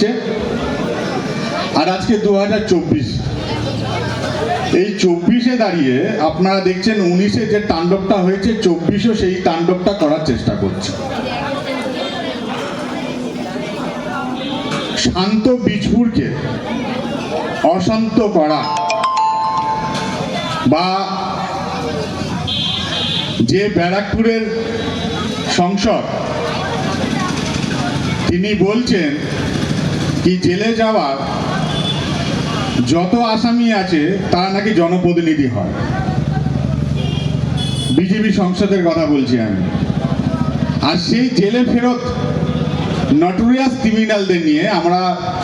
হচ্ছে? আর আজকে দু হাজার চব্বিশ। এই চব্বিশে দাঁড়িয়ে আপনারা দেখছেন উনিশে যে তাণ্ডবটা হয়েছে, চব্বিশও সেই তাণ্ডবটা করার চেষ্টা করছে। শান্ত বীজপুরকে অশান্ত করা বা যে ব্যারাকপুরের সংসদ, তিনি বলছেন কি জেলে যাওয়ার যত আসামি আছে, তারা নাকি জনপ্রতিনিধি হয়। বিজেপি সংসদের কথা বলছি আমি। আর সেই জেলে ফেরত নটোরিয়াস ক্রিমিনালদের নিয়ে আমরা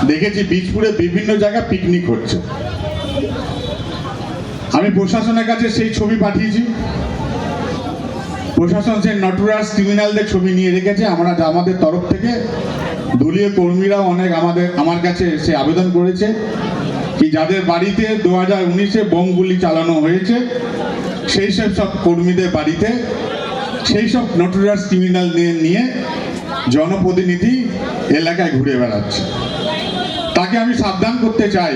দেখেছি বীজপুরে বিভিন্ন জায়গায় পিকনিক হচ্ছে। আমি প্রশাসনের কাছে সেই ছবি পাঠিয়েছি। প্রশাসন সেই নটোরিয়াস ক্রিমিনালদের ছবি নিয়ে রেখেছে। আমরা আমাদের তরফ থেকে দলীয় কর্মীরাও অনেক আমাদের, আমার কাছে এসে আবেদন করেছে কি যাদের বাড়িতে দু হাজার উনিশে বোমগুলি চালানো হয়েছে, সেই সব সব কর্মীদের বাড়িতে, সেই সব নটোরিয়াস ক্রিমিনাল নিয়ে জনপ্রতিনিধি এলাকায় ঘুরে বেড়াচ্ছে। তাকে আমি সাবধান করতে চাই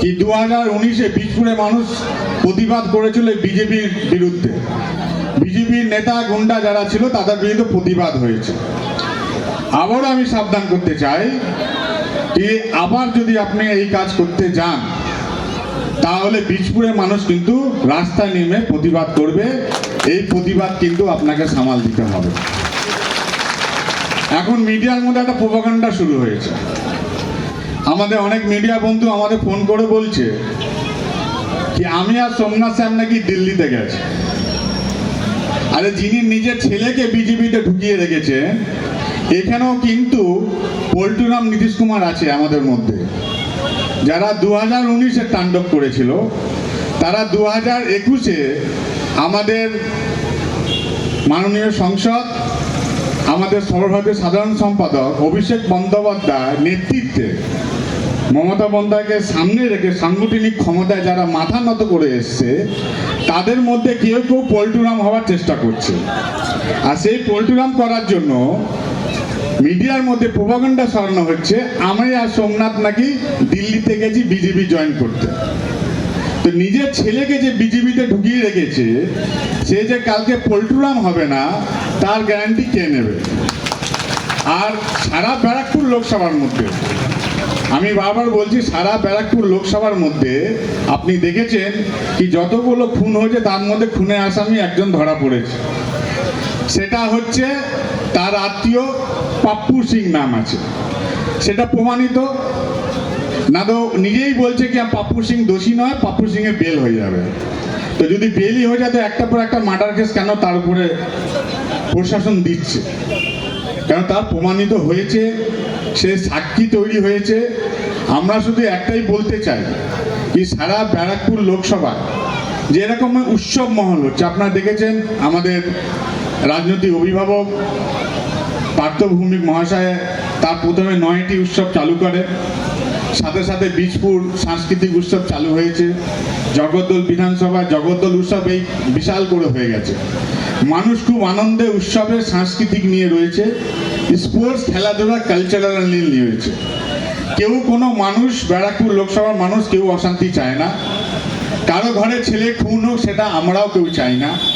কি দু হাজার উনিশে বীজপুরে মানুষ প্রতিবাদ করেছিল বিজেপির বিরুদ্ধে। বিজেপির নেতা গুন্ডা যারা ছিল তাদের বিরুদ্ধে প্রতিবাদ হয়েছে। আবারও আমি সাবধান করতে চাই যে আবার যদি আপনি এই কাজ করতে যান, তাহলে বীজপুরের মানুষ কিন্তু রাস্তায় নেমে প্রতিবাদ করবে। এই প্রতিবাদ কিন্তু আপনাকে সামাল দিতে হবে। এখন মিডিয়ার মধ্যে একটা প্রোপাগান্ডা শুরু হয়েছে। আমাদের অনেক মিডিয়া বন্ধু আমাদের ফোন করে বলছে কি আমি আর সোমনাথ স্যার নাকি দিল্লিতে গেছে। আরে যিনি নিজের ছেলেকে বিজেপিতে ঢুকিয়ে রেখেছেন এখানেও কিন্তু পল্টুরাম নীতিশ কুমার আছে আমাদের মধ্যে। যারা দু হাজার উনিশে তাণ্ডব করেছিল, তারা দু হাজার একুশে আমাদের মাননীয় সংসদ, আমাদের সর্বভারতীয় সাধারণ সম্পাদক অভিষেক বন্দ্যোপাধ্যায় নেতৃত্বে মমতা বন্দ্যোপাধ্যায়কে সামনে রেখে সাংগঠনিক ক্ষমতায় যারা মাথা নত করে এসছে, তাদের মধ্যে কেউ কেউ পল্টুরাম হওয়ার চেষ্টা করছে। আর সেই পল্টুরাম করার জন্য মিডিয়ার মধ্যে প্রভাগণ্ডা সরানো হচ্ছে, আমি আর সোমনাথ নাকি দিল্লিতে গেছি বিজেপি জয়েন করতে। তো নিজের ছেলেকে যে বিজেপিতে ঢুকিয়ে রেখেছে, সে যে কালকে পল্টুরাম হবে না, তার গ্যারান্টি কে নেবে? আর সারা ব্যারাকপুর লোকসভার মধ্যে, আমি বারবার বলছি, সারা ব্যারাকপুর লোকসভার মধ্যে, আপনি দেখেছেন কি যতগুলো খুন হয়েছে, তার মধ্যে খুনে আসামি একজন ধরা পড়েছে। সেটা হচ্ছে তার আত্মীয় পাপ্পু সিং নাম আছে। সেটা প্রমাণিত। না তো নিজেই বলছে কি পাপ্পু সিং দোষী নয়, পাপ্পু সিং এর বেল হয়ে যাবে। তো যদি বেলই হয়ে যায়, তো একটা পর একটা মার্ডার কেস কেন তার উপরে প্রশাসন দিচ্ছে? কেন তার প্রমাণিত হয়েছে, সে সাক্ষী তৈরি হয়েছে। আমরা শুধু একটাই বলতে চাই কি, সারা ব্যারাকপুর লোকসভা যে এরকম উৎসব মহল হচ্ছে। আপনারা দেখেছেন আমাদের রাজনৈতিক অভিভাবক পার্থভূমিক মহাশয় তার প্রথমে নয়টি উৎসব চালু করে। সাথে সাথে বীজপুর সাংস্কৃতিক উৎসব চালু হয়েছে। জগদ্দল বিধানসভা জগদ্দল উৎসব এই বিশাল করে হয়ে গেছে। মানুষ খুব আনন্দে উৎসবের সাংস্কৃতিক নিয়ে রয়েছে। স্পোর্টস, খেলাধুলা কালচারাল নিয়ে রয়েছে। কেউ কোনো মানুষ, ব্যারাকপুর লোকসভার মানুষ কেউ অশান্তি চায় না। কারও ঘরে ছেলে, খুন হোক, সেটা আমরাও কেউ চাই না।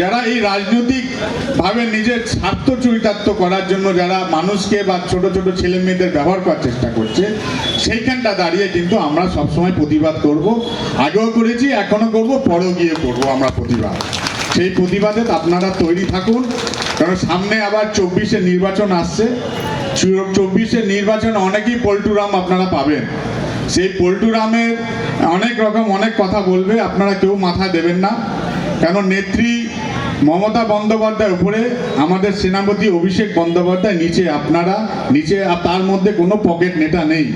যারা এই রাজনৈতিকভাবে নিজের স্বার্থ চরিতার্থ করার জন্য যারা মানুষকে বা ছোট ছোট ছেলে মেয়েদের ব্যবহার করার চেষ্টা করছে, সেইখানটা দাঁড়িয়ে কিন্তু আমরা সবসময় প্রতিবাদ করব। আগেও করেছি এখনও করব, পরেও গিয়ে করব আমরা প্রতিবাদ। সেই প্রতিবাদে আপনারা তৈরি থাকুন, কারণ সামনে আবার চব্বিশে নির্বাচন আসছে। চব্বিশে নির্বাচন অনেকেই পল্টুরাম আপনারা পাবেন। সেই পল্টুরামের অনেক রকম অনেক কথা বলবে, আপনারা কেউ মাথা দেবেন না। কেন, নেত্রী মমতা বন্দ্যোপাধ্যায় উপরে আমাদের সেনাপতি অভিষেক বন্দ্যোপাধ্যায় নিচে আপনারা, নিচে তার মধ্যে কোনো পকেট নেতা নেই।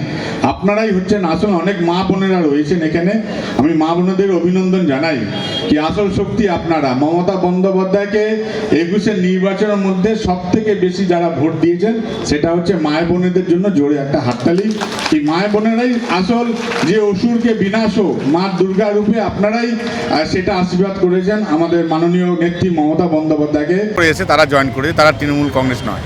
আপনারাই হচ্ছেন আসল অনেক মা বোনেরা রয়েছেন এখানে। আমি মা বোনেদের অভিনন্দন জানাই কি আসল শক্তি আপনারা। মমতা বন্দ্যোপাধ্যায়কে একুশের নির্বাচনের মধ্যে সব থেকে বেশি যারা ভোট দিয়েছেন, সেটা হচ্ছে মায় বোনেদের জন্য জোরে একটা হাততালি। কি মায় বোনেরাই আসল যে অসুরকে বিনাশ মা দুর্গা রূপে আপনারাই সেটা আশীর্বাদ করেছেন আমাদের মাননীয় নেত্রী মমতা বন্দ্যোপাধ্যায়কে করে এসে তারা জয়েন করে তারা তৃণমূল কংগ্রেস নয়।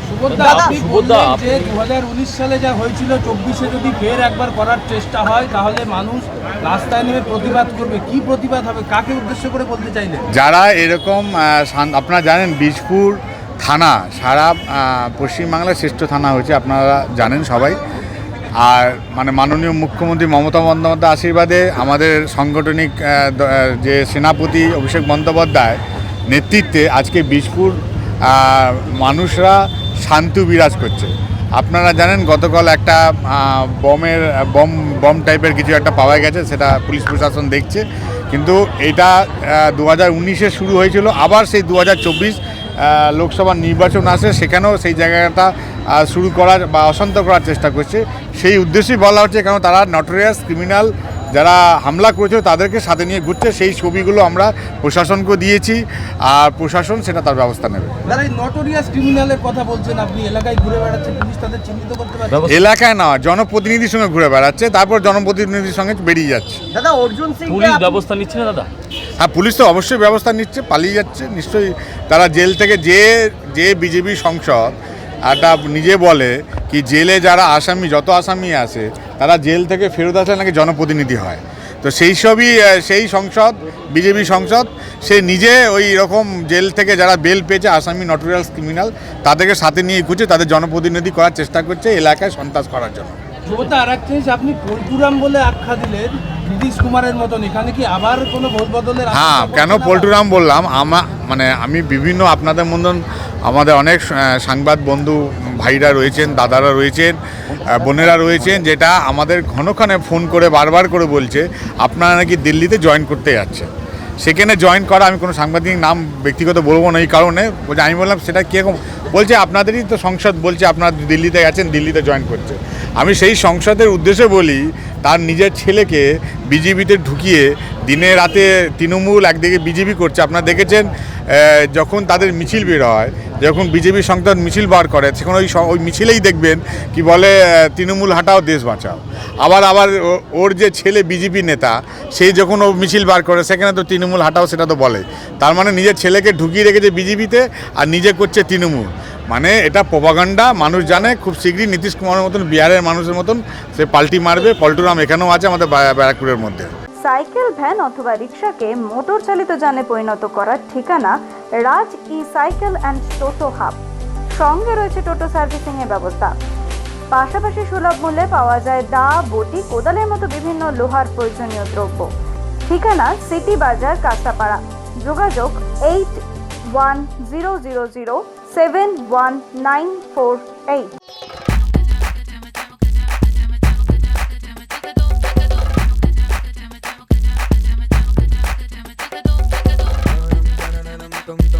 দু হাজার উনিশ সালে যা হয়েছিল চব্বিশে যদি ফের একবার করার চেষ্টা হয় তাহলে মানুষ রাস্তায় নেমে প্রতিবাদ করবে। কি প্রতিবাদ হবে? কাকে উদ্দেশ্য করে বলতে চাইলেন যারা এরকম আপনারা জানেন বীজপুর থানা সারা পশ্চিমবাংলার শ্রেষ্ঠ থানা হয়েছে আপনারা জানেন সবাই। আর মানে মাননীয় মুখ্যমন্ত্রী মমতা বন্দ্যোপাধ্যায় আশীর্বাদে আমাদের সাংগঠনিক যে সেনাপতি অভিষেক বন্দ্যোপাধ্যায় নেতৃত্বে আজকে বীজপুর আহ, মানুষরা শান্তি বিরাজ করছে। আপনারা জানেন গতকাল একটা বমের বম বম টাইপের কিছু একটা পাওয়া গেছে সেটা পুলিশ প্রশাসন দেখছে। কিন্তু এটা দু হাজার শুরু হয়েছিল আবার সেই দু হাজার চব্বিশ লোকসভা নির্বাচন আসে সেখানেও সেই জায়গাটা শুরু করার বা অশান্ত করার চেষ্টা করছে। সেই উদ্দেশ্যেই বলা হচ্ছে কারণ তারা নটোরিয়াস ক্রিমিনাল যারা হামলা করেছিল তাদেরকে সাথে নিয়ে ঘুরছে। সেই ছবিগুলো আমরা প্রশাসনকে দিয়েছি আর প্রশাসন সেটা তার ব্যবস্থা নেবে। যারা এই নটোরিয়াস ক্রিমিনালের কথা বলছেন আপনি। এলাকায় ঘুরে বেড়াচ্ছে পুলিশ তাদের চিহ্নিত করতে পারছে। এলাকায় না জনপ্রতিনিধির সঙ্গে ঘুরে বেড়াচ্ছে তারপর জনপ্রতিনিধির সঙ্গে বেরিয়ে যাচ্ছে। দাদা অর্জুন সিং পুলিশ ব্যবস্থা নিচ্ছে না দাদা? হ্যাঁ পুলিশ তো অবশ্যই ব্যবস্থা নিচ্ছে পালিয়ে যাচ্ছে। নিশ্চয়ই তারা জেল থেকে যে যে বিজেপি সংসদ একটা নিজে বলে কি জেলে যারা আসামি যত আসামি আছে তারা জেল থেকে ফেরত আসলে নাকি জনপ্রতিনিধি হয়। তো সেই সবই সেই সংসদ বিজেপি সংসদ সে নিজে ওই রকম জেল থেকে যারা বেল পেয়েছে আসামি নটোরিয়ালস ক্রিমিনাল তাদেরকে সাথে নিয়ে খুঁজে তাদের জনপ্রতিনিধি করার চেষ্টা করছে এলাকায় সন্ত্রাস করার জন্য। আর এক জিনিস আপনি পল্টুরাম বলে আখ্যা দিলেন নীতিশ কুমারের মতন এখানে কি আবার কোনো ভোট বদলের হ্যাঁ কেন? পল্টুরাম বললাম? আমা মানে আমি বিভিন্ন আপনাদের মতন আমাদের অনেক সাংবাদ বন্ধু ভাইরা রয়েছেন, দাদারা রয়েছেন বোনেরা রয়েছেন, যেটা আমাদের ঘনক্ষণে ফোন করে বারবার করে বলছে, আপনারা নাকি দিল্লিতে জয়েন করতে যাচ্ছেন। সেখানে জয়েন করা, আমি কোনো সাংবাদিক নাম ব্যক্তিগত বলব না এই কারণে, বলছে, আমি বললাম, সেটা কীরকম? বলছে, আপনাদেরই তো সংসদ, বলছে, আপনারা দিল্লিতে গেছেন দিল্লিতে জয়েন করছে। আমি সেই সংসদের উদ্দেশ্যে বলি, তার নিজের ছেলেকে বিজেপিতে ঢুকিয়ে দিনে রাতে তৃণমূল একদিকে বিজেপি করছে। আপনারা দেখেছেন যখন তাদের মিছিল বের হয় যখন বিজেপি সংসদ মিছিল বার করে, সেখানে ওই ওই মিছিলেই দেখবেন কি বলে তৃণমূল হাটাও, দেশ বাঁচাও। আবার আবার ওর যে ছেলে বিজেপি নেতা সেই যখন ও মিছিল বার করে, সেখানে তো তৃণমূল হাটাও সেটা তো বলে। তার মানে নিজের ছেলেকে ঢুকিয়ে রেখেছে বিজেপিতে আর নিজে করছে তৃণমূল। মানে এটা প্রপাগান্ডা, মানুষ জানে, খুব শীঘ্রই নীতিশ কুমারের মতন, বিহারের মানুষের মতন সে পাল্টি মারবে। পল্টুরাম এখানেও আছে আমাদের ব্যারাকপুরের মধ্যে। সাইকেল, ভ্যান অথবা রিক্সাকে মোটর চালিত যানে পরিণত করার ঠিকানা Raj, E cycle and toto hub. সঙ্গে রয়েছে টোটো সার্ভিসিংয়ের ব্যবস্থা। পাশাপাশি সুলভ মূল্যে পাওয়া যায় দা বটি, কোদালের মতো বিভিন্ন লোহার প্রয়োজনীয় দ্রব্য। ঠিকানা সিটি বাজার কাঁচাপাড়া যোগাযোগ eight one zero zero zero seven one nine four eight. tum.